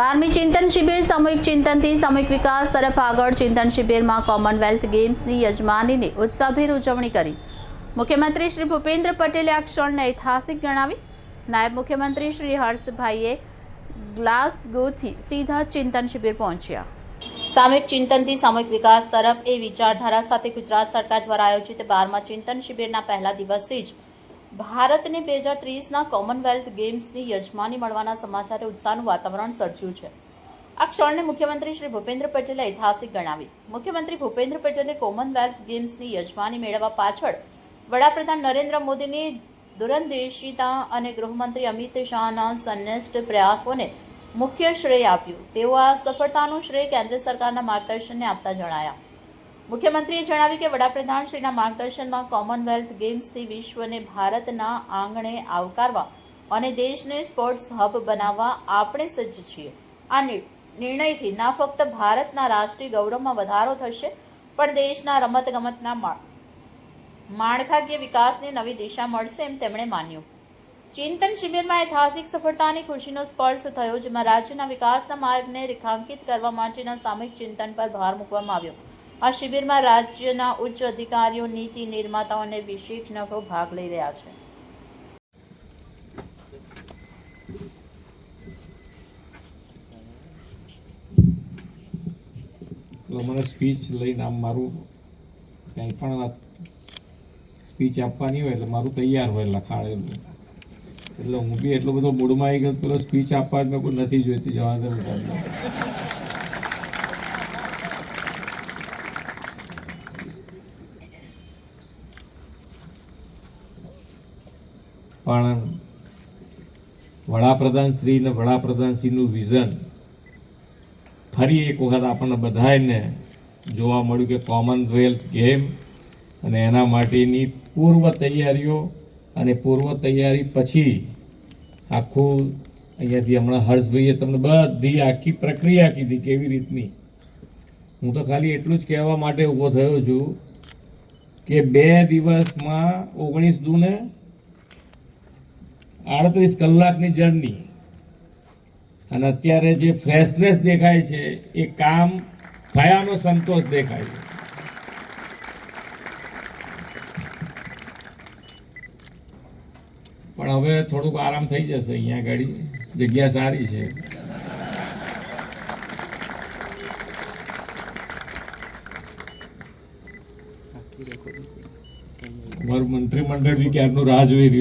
બારમી ચિંતન શિબિર, સામૂહિક ચિંતનથી સામૂહિક વિકાસ તરફ આગળ ચિંતન શિબિરમાં કોમનવેલ્થ ગેમ્સની યજમાનીની ઉત્સાહભેર ઉજવણી કરી. મુખ્યમંત્રી શ્રી ભૂપેન્દ્ર પટેલે આ ક્ષણને ઐતિહાસિક ગણાવી. નાયબ મુખ્યમંત્રી શ્રી હર્ષભાઈએ ગ્લાસગોથી સીધા ચિંતન શિબિર પહોંચ્યા. સામૂહિક ચિંતનથી સામૂહિક વિકાસ તરફ એ વિચારધારા સાથે ગુજરાત સરકાર દ્વારા આયોજિત બારમા ચિંતન શિબિરના પહેલા દિવસે જ ભારતને બે હજાર ત્રીસના કોમનવેલ્થ ગેમ્સની યજમાની મળવાના સમાચારે ઉત્સાહનું વાતાવરણ સર્જ્યું છે. આ ક્ષણને મુખ્યમંત્રી શ્રી ભૂપેન્દ્ર પટેલે ઐતિહાસિક ગણાવી. મુખ્યમંત્રી ભૂપેન્દ્ર પટેલે કોમનવેલ્થ ગેમ્સની યજમાની મેળવવા પાછળ વડાપ્રધાન નરેન્દ્ર મોદીની દૂરંદેશિતા અને ગૃહમંત્રી અમિત શાહના સંનિષ્ઠ પ્રયાસોને મુખ્ય શ્રેય આપ્યું. તેઓ આ સફળતાનું શ્રેય કેન્દ્ર સરકારના માર્ગદર્શનને આપતા જણાયા. મુખ્યમંત્રીએ જણાવ્યું કે વડાપ્રધાન શ્રીના માર્ગદર્શનમાં કોમનવેલ્થ ગેમ્સથી વિશ્વને ભારતના આંગણે આવકારવા અને દેશને સ્પોર્ટ્સ હબ બનાવવા આપણે સજ્જ છીએ. આ નિર્ણયથી ના ફક્ત ભારતના રાષ્ટ્રીય ગૌરવમાં વધારો થશે, પણ દેશના રમતગમતના માળ માળખાકીય વિકાસને નવી દિશા મળશે એમ તેમણે માન્યું. ચિંતન શિબિરમાં ઐતિહાસિક સફળતાની ખુશીનો સ્પર્શ થયો, જેમાં રાજ્યના વિકાસના માર્ગને રેખાંકિત કરવા માટેના સામૂહિક ચિંતન પર ભાર મૂકવામાં આવ્યો. આ શિબિરમાં રાજ્યના ઉચ્ચ અધિકારીઓ, નીતિ નિર્માતાઓ અને વિશેષજ્ઞો ભાગ લઈ રહ્યા છે. મને સ્પીચ લઈને આમ મારું કંઈ પણ સ્પીચ આપવાની હોય એટલે મારું તૈયાર હોય લખાણેલું એટલે હું બી એટલો બધો મૂડમાં આવી ગયો પેલો સ્પીચ આપવા જ મેં કોઈ નથી જોઈતી, જવા દે પણ વડાપ્રધાન શ્રી ને વડાપ્રધાન શ્રીનું વિઝન ફરી એક વખત આપણને બધાને જોવા મળ્યું કે કોમનવેલ્થ ગેમ અને એના માટેની પૂર્વ તૈયારીઓ અને પૂર્વ તૈયારી પછી આખું અહીંયાથી હમણાં હર્ષભાઈએ તમને બધી આખી પ્રક્રિયા કીધી કેવી રીતની. હું તો ખાલી એટલું જ કહેવા માટે ઊભો થયો છું કે બે દિવસમાં ઓગણીસ દૂને આડત્રીસ કલાકની જર્ની અને અત્યારે જે ફ્રેશનેસ દેખાય છે એ કામ થયાનો સંતોષ દેખાય છે. પણ હવે થોડુંક આરામ થઈ જશે અહીંયા ગાડી. જગ્યા સારી છે. અમારું મંત્રીમંડળ બી ક્યારનું રાહ જોઈ રહ્યું